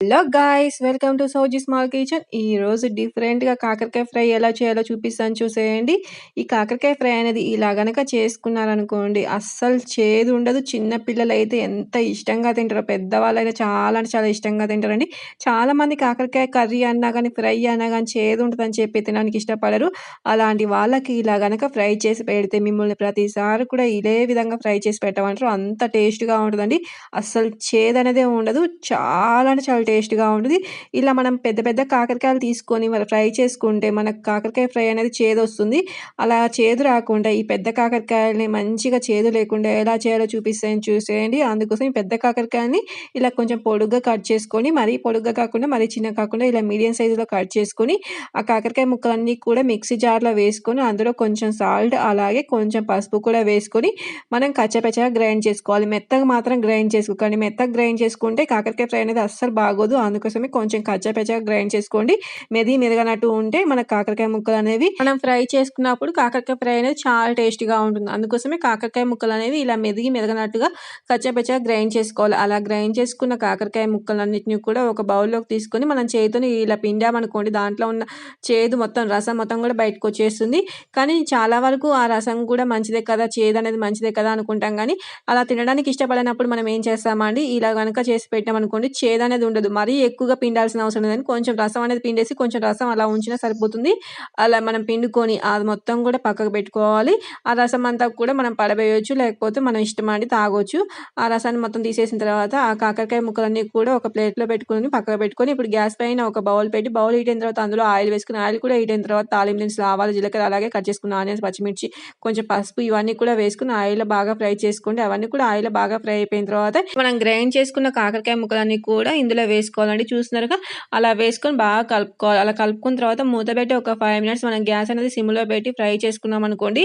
Hello guys welcome to Sowji small kitchen. ఈ రోజు డిఫరెంట్గా కాకరకాయ ఫ్రై ఎలా చేయాలో చూపిస్తాను చూసేయండి. ఈ కాకరకాయ ఫ్రై అనేది ఇలా గనక చేసుకున్నారనుకోండి అస్సలు చేదు ఉండదు. చిన్న పిల్లలు అయితే ఎంత ఇష్టంగా తింటారో పెద్దవాళ్ళైనా చాలా అంటే చాలా ఇష్టంగా తింటారండి. చాలా మంది కాకరకాయ కర్రీ అన్నా కానీ ఫ్రై అన్నా కానీ చేదు ఉంటుందని చెప్పి తినడానికి ఇష్టపడరు. అలాంటి వాళ్ళకి ఇలా గనక ఫ్రై చేసి పెడితే మిమ్మల్ని ప్రతిసారి కూడా ఇదే విధంగా ఫ్రై చేసి పెట్టమంటారు. అంత టేస్ట్గా ఉంటుందండి. అస్సలు చేదు అనేది ఉండదు. చాలా అంటే చాలా టేస్ట్గా ఉంటుంది. ఇలా మనం పెద్ద పెద్ద కాకరకాయలు తీసుకొని మరి ఫ్రై చేసుకుంటే మనకు కాకరకాయ ఫ్రై అనేది చేదు వస్తుంది. అలా చేదు రాకుండా ఈ పెద్ద కాకరకాయలని మంచిగా చేదు లేకుండా ఎలా చేయాలో చూపిస్తాయని చూసేయండి. అందుకోసం ఈ పెద్ద కాకరకాయని ఇలా కొంచెం పొడుగ్గా కట్ చేసుకొని మరీ పొడుగ్గా కాకుండా మరీ చిన్న కాకుండా ఇలా మీడియం సైజులో కట్ చేసుకొని ఆ కాకరకాయ ముక్కలన్నీ కూడా మిక్సీ జార్లో వేసుకొని అందులో కొంచెం సాల్ట్ అలాగే కొంచెం పసుపు కూడా వేసుకొని మనం కచ్చపచ్చగా గ్రైండ్ చేసుకోవాలి. మెత్తగా మాత్రం గ్రైండ్ చేసుకోకండి. మెత్తగా గ్రైండ్ చేసుకుంటే కాకరకాయ ఫ్రై అనేది అస్సలు బాగా బాగోదు అందుకోసమే కొంచెం కచ్చా పెచ్చగా గ్రైండ్ చేసుకోండి. మెది మెదగనట్టు ఉంటే మన కాకరకాయ ముక్కలు అనేవి మనం ఫ్రై చేసుకున్నప్పుడు కాకరకాయ ఫ్రై అనేది చాలా టేస్టీగా ఉంటుంది. అందుకోసమే కాకరకాయ ముక్కలు అనేవి ఇలా మెదిగి మెదగనట్టుగా కచ్చా పెచ్చగా గ్రైండ్ చేసుకోవాలి. అలా గ్రైండ్ చేసుకున్న కాకరకాయ ముక్కలన్నింటినీ కూడా ఒక బౌల్లోకి తీసుకొని మనం చేతిని ఇలా పిండామనుకోండి దాంట్లో ఉన్న చేదు మొత్తం రసం మొత్తం కూడా బయటకు వచ్చేస్తుంది. కానీ చాలా వరకు ఆ రసం కూడా మంచిదే కదా చేదు అనేది మంచిదే కదా అనుకుంటాం. కానీ అలా తినడానికి ఇష్టపడినప్పుడు మనం ఏం చేస్తామండి? ఇలా కనుక చేసి పెట్టామనుకోండి చేదు అనేది ఉండదు. మరీ ఎక్కువగా పిండాల్సిన అవసరం లేదని కొంచెం రసం అనేది పిండేసి కొంచెం రసం అలా ఉంచినా సరిపోతుంది. అలా మనం పిండుకొని అది మొత్తం కూడా పక్కకు పెట్టుకోవాలి. ఆ రసం అంతా కూడా మనం పడవేయచ్చు లేకపోతే మనం ఇష్టమండి తాగొచ్చు. ఆ రసాన్ని మొత్తం తీసేసిన తర్వాత ఆ కాకరకాయ ముక్కలన్నీ కూడా ఒక ప్లేట్లో పెట్టుకొని పక్కకు పెట్టుకొని ఇప్పుడు గ్యాస్ పైన ఒక బౌల్ పెట్టి బౌల్ హీట్ అయిన తర్వాత అందులో ఆయిల్ వేసుకుని ఆయిల్ కూడా హీట్ అయిన తర్వాత తాలిం దినుసులు ఆవాలు జీలకర్ర అలాగే కట్ చేసుకున్న ఆనియన్స్ పచ్చిమిర్చి కొంచెం పసుపు ఇవన్నీ కూడా వేసుకుని ఆయిల్ బాగా ఫ్రై చేసుకోండి. అవన్నీ కూడా ఆయిల్ బాగా ఫ్రై అయిపోయిన తర్వాత మనం గ్రైండ్ చేసుకున్న కాకరకాయ ముక్కలన్నీ కూడా ఇందులో వేసుకోవాలండి. చూస్తున్నారుగా అలా వేసుకొని బాగా కలుపుకోవాలి అలా కలుపుకున్న తర్వాత మూత పెట్టి ఒక ఫైవ్ మినిట్స్ మనం గ్యాస్ అనేది సిమ్లో పెట్టి ఫ్రై చేసుకున్నాం అనుకోండి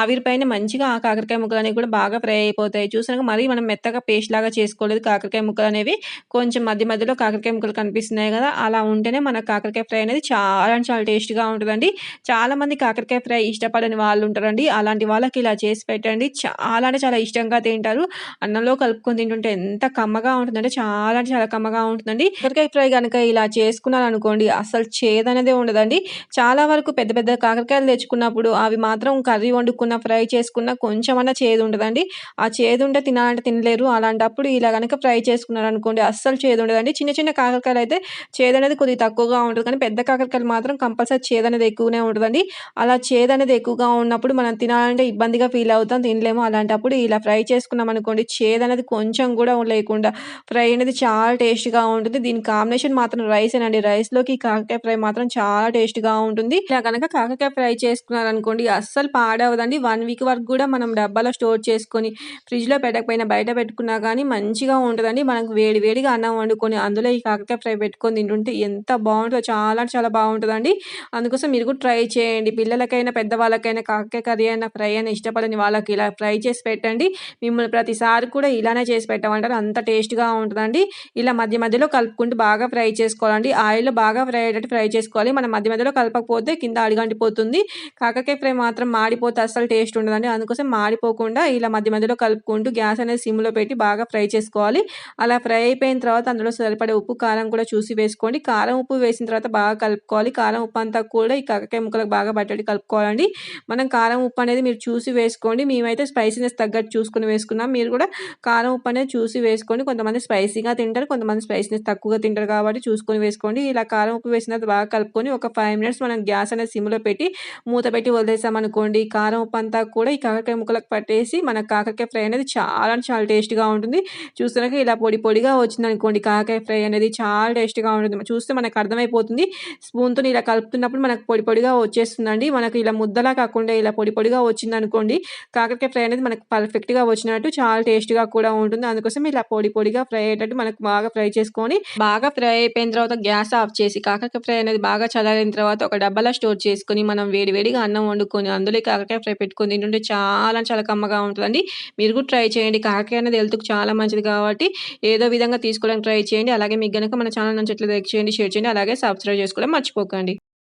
ఆవిరి పైన మంచిగా ఆ కాకరకాయ ముక్కలు అనేవి కూడా బాగా ఫ్రై అయిపోతాయి. చూసినాక మరీ మనం మెత్తగా పేస్ట్ లాగా చేసుకోలేదు. కాకరకాయ ముక్కలు అనేవి కొంచెం మధ్య మధ్యలో కాకరకాయ ముక్కలు కనిపిస్తున్నాయి కదా? అలా ఉంటేనే మన కాకరకాయ ఫ్రై అనేది చాలా చాలా టేస్ట్గా ఉంటుందండి. చాలా మంది కాకరకాయ ఫ్రై ఇష్టపడని వాళ్ళు ఉంటారండి. అలాంటి వాళ్ళకి ఇలా చేసి పెట్టండి. చాలా అంటే చాలా ఇష్టంగా తింటారు. అన్నంలో కలుపుకొని తింటుంటే ఎంత కమ్మగా ఉంటుందంటే చాలా అంటే చాలా కమ్మగా ఉంటుంది ఉంటుందండి కాకరకాయ ఫ్రై కనుక ఇలా చేసుకున్నాను అనుకోండి అసలు చేదనేదే ఉండదండి. చాలా వరకు పెద్ద పెద్ద కాకరకాయలు తెచ్చుకున్నప్పుడు అవి మాత్రం కర్రీ వండుకున్న ఫ్రై చేసుకున్న కొంచెమన్నా చేదు ఉండదండి ఆ చేదు ఉంటే తినాలంటే తినలేరు. అలాంటప్పుడు ఇలా కనుక ఫ్రై చేసుకున్నారు అనుకోండి అస్సలు చేదు ఉండదండి చిన్న చిన్న కాకరకాయలు అయితే చేదు అనేది కొద్దిగా తక్కువగా ఉంటుంది. కానీ పెద్ద కాకరకాయలు మాత్రం కంపల్సరీ చేదు అనేది ఎక్కువనే ఉంటుందండి. అలా చేదు అనేది ఎక్కువగా ఉన్నప్పుడు మనం తినాలంటే ఇబ్బందిగా ఫీల్ అవుతాం తినలేము. అలాంటప్పుడు ఇలా ఫ్రై చేసుకున్నాం అనుకోండి చేదు అనేది కొంచెం కూడా లేకుండా ఫ్రై అనేది చాలా టేస్ట్గా ఉంటుంది దీని కాంబినేషన్ మాత్రం రైస్ అండి రైస్లోకి కాకరకాయ ఫ్రై మాత్రం చాలా టేస్ట్గా ఉంటుంది. ఇలా కనుక కాకరకాయ ఫ్రై చేసుకున్నారనుకోండి అస్సలు పాడవదండి. వన్ వీక్ వరకు కూడా మనం డబ్బాలో స్టోర్ చేసుకొని ఫ్రిడ్జ్లో పెట్టకపోయినా బయట పెట్టుకున్నా కానీ మంచిగా ఉంటుందండి. మనకు వేడి వేడిగా అన్నం వండుకొని అందులో ఈ కాకరకాయ ఫ్రై పెట్టుకొని తింటుంటే ఎంత బాగుంటుందో చాలా చాలా బాగుంటుందండి. అందుకోసం మీరు కూడా ట్రై చేయండి. పిల్లలకైనా పెద్దవాళ్ళకైనా కాకరకాయ కర్రీ అయినా ఫ్రై అయినా ఇష్టపడని వాళ్ళకి ఇలా ఫ్రై చేసి పెట్టండి. మిమ్మల్ని ప్రతిసారి కూడా ఇలానే చేసి పెట్టమంటారు. అంత టేస్ట్గా ఉంటుందండి. ఇలా మధ్య మధ్యలో కలుపుకుంటూ బాగా ఫ్రై చేసుకోవాలండి. ఆయిల్లో బాగా ఫ్రై అయ్యేటట్టు ఫ్రై చేసుకోవాలి. మనం మధ్య మధ్యలో కలపకపోతే కింద అడిగంటిపోతుంది. కాకరకాయ ఫ్రై మాత్రం మాడిపోతే అస్సలు టేస్ట్ ఉండదండి. అందుకోసం మాడిపోకుండా ఇలా మధ్య మధ్యలో కలుపుకుంటూ గ్యాస్ అనేది సిమ్లో పెట్టి బాగా ఫ్రై చేసుకోవాలి. అలా ఫ్రై అయిపోయిన తర్వాత అందులో సరిపడే ఉప్పు కారం కూడా చూసి వేసుకోండి. కారం ఉప్పు వేసిన తర్వాత బాగా కలుపుకోవాలి. కారం ఉప్పు అంతా కూడా ఈ కాకరకాయ ముక్కలకు బాగా పట్టడి కలుపుకోవాలండి. మనం కారం ఉప్పు అనేది మీరు చూసి వేసుకోండి. మేమైతే స్పైసీనెస్ తగ్గట్టు చూసుకుని వేసుకున్నాం. మీరు కూడా కారం ఉప్పు అనేది చూసి వేసుకోండి. కొంతమంది స్పైసీగా తింటారు. కొంతమంది స్పైసీ స్పైసీనెస్ తక్కువగా తింటారు కాబట్టి చూసుకొని వేసుకోండి. ఇలా కారం ఉప్పు వేసిన బాగా కలుపుకొని ఒక ఫైవ్ మినిట్స్ మనం గ్యాస్ అనేది సిమ్లో పెట్టి మూత పెట్టి వదిలేసామనుకోండి కారం ఉప్పు అంతా కూడా ఈ కాకరకాయ ముక్కలకు పట్టేసి మన కాకరకాయ ఫ్రై అనేది చాలా చాలా టేస్ట్గా ఉంటుంది. చూస్తున్నాక ఇలా పొడి పొడిగా వచ్చింది అనుకోండి. కాకరకాయ ఫ్రై అనేది చాలా టేస్ట్గా ఉంటుంది. చూస్తే మనకు అర్థమైపోతుంది. స్పూన్తో ఇలా కలుపుతున్నప్పుడు మనకు పొడి పొడిగా వచ్చేస్తుందండి. మనకు ఇలా ముద్దలా కాకుండా ఇలా పొడి పొడిగా వచ్చింది అనుకోండి కాకరకాయ ఫ్రై అనేది మనకు పర్ఫెక్ట్గా వచ్చినట్టు చాలా టేస్ట్గా కూడా ఉంటుంది. అందుకోసం ఇలా పొడి పొడిగా ఫ్రై అయ్యేటట్టు మనకు బాగా ఫ్రై చేసుకొని బాగా ఫ్రై అయిపోయిన తర్వాత గ్యాస్ ఆఫ్ చేసి కాకరకాయ ఫ్రై అనేది బాగా చల్లారిన తర్వాత ఒక డబ్బాలో స్టోర్ చేసుకొని మనం వేడి వేడిగా అన్నం వండుకొని అందులో కాకరకాయ ఫ్రై పెట్టుకొని తింటుంటే చాలా చాలా కమ్మగా ఉంటుందండి. మీరు కూడా ట్రై చేయండి. కాకరకాయ అనేది హెల్త్కి చాలా మంచిది కాబట్టి ఏదో విధంగా తీసుకోవడానికి ట్రై చేయండి. అలాగే మీకు కనుక మన ఛానల్ నుంచి లైక్ చేయండి షేర్ చేయండి. అలాగే సబ్స్క్రైబ్ చేసుకోవడం మర్చిపోకండి.